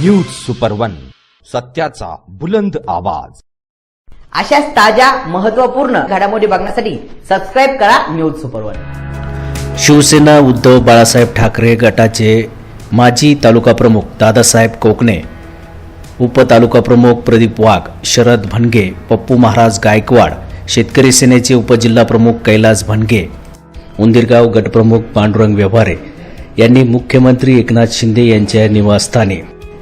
News super one सत्याचा बुलंद आवाज. अशाच ताज्या महत्त्वपूर्ण घडामोडी बघण्यासाठी सबस्क्राईब करा news super one Shiv Sena Uddhav Balasaheb Thackeray गटाचे माजी तालुका प्रमुख दादासाहेब कोकणे उपतालुका प्रमुख प्रदीप वाघ शरद भनगे पप्पू महाराज गायकवाड शेतकरी सेनेचे उपजिल्हा प्रमुख कैलास भनगे उंदीरगाव गटप्रमुख पांडुरंग व्यवहारे यांनी मुख्यमंत्री एकनाथ शिंदे यांच्या निवासस्थानी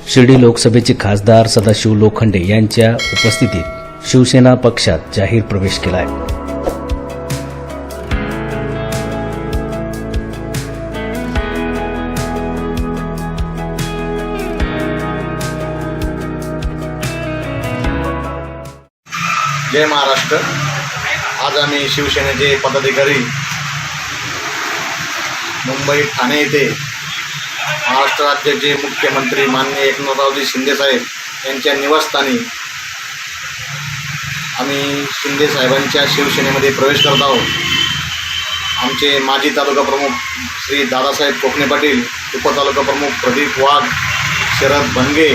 शिर्डी लोकसभेचे खासदार सदाशिव लोखंडे यांच्या उपस्थितीत शिवसेना पक्षात जाहीर प्रवेश केला आहे जय महाराष्ट्र. आज आम्ही शिवसेनेचे पदाधिकारी मुंबई ठाणे येथे महाराष्ट्र राज्याचे मुख्यमंत्री माननीय एकनाथरावजी शिंदेसाहेब यांच्या निवासस्थानी आम्ही शिंदेसाहेबांच्या शिवसेनेमध्ये प्रवेश करत आहोत. आमचे माजी तालुका प्रमुख श्री दादासाहेब कोकणे पाटील उपतालुका प्रमुख प्रदीप वाघ शरद भनगे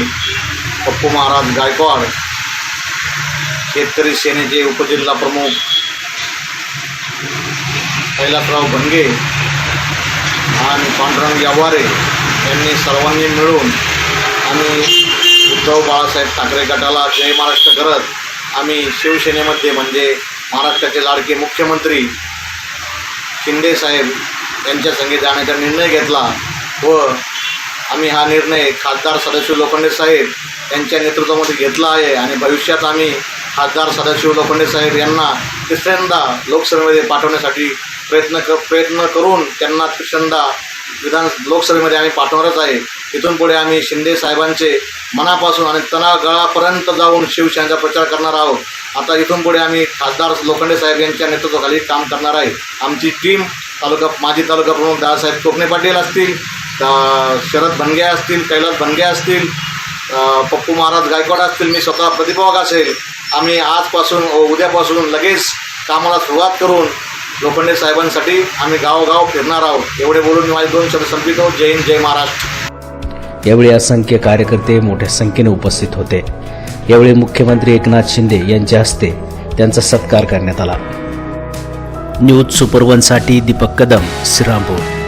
पप्पू महाराज गायकवाड शेतकरी सेनेचे उपजिल्हा प्रमुख कैलासराव भनगे आणि पांडुरंग यावारे यांनी सर्वांनी मिळून आम्ही उद्धव बाळासाहेब ठाकरे गटाला जय महाराष्ट्र करत आम्ही शिवसेनेमध्ये म्हणजे महाराष्ट्राचे लाडके मुख्यमंत्री शिंदे साहेब यांच्या संगे जाण्याचा निर्णय घेतला व आम्ही हा निर्णय खासदार सदाशिव लोखंडे साहेब यांच्या नेतृत्वामध्ये घेतला आहे आणि भविष्यात आम्ही खासदार सदाशिव लोखंडे साहेब यांना तिसऱ्यांदा लोकसभेमध्ये पाठवण्यासाठी प्रयत्न क प्रयत्न करून त्यांना तिसऱ्यांदा विधान लोकसभेमध्ये आम्ही पाठवणारच आहे. इथून पुढे आम्ही शिंदे साहेबांचे मनापासून आणि तणागळापर्यंत जाऊन शिवसेनेचा प्रचार करणार आहोत. आता इथून पुढे आम्ही खासदार लोखंडे साहेब यांच्या नेतृत्वाखाली काम करणार आहे. आमची टीम तालुका माजी तालुका प्रमुख दादासाहेब कोकणे पाटील असतील शरद भनगे असतील कैलास भनगे असतील पप्पू महाराज गायकवाड असतील मी स्वतः प्रतिभाग असेल. आम्ही आजपासून व उद्यापासून लगेच कामाला सुरुवात करून लोखंडे साहेबांसाठी आम्ही गावोगाव फिरणार आहोत. एवढे बोलून मी माझे दोन शब्द संपितो जय हिंद जय महाराष्ट्र. यावेळी असंख्य कार्यकर्ते मोठ्या संख्येने उपस्थित होते. यावेळी मुख्यमंत्री एकनाथ शिंदे यांच्या हस्ते त्यांचा सत्कार करण्यात आला. न्यूज सुपरवनसाठी दीपक कदम श्रीरामपूर.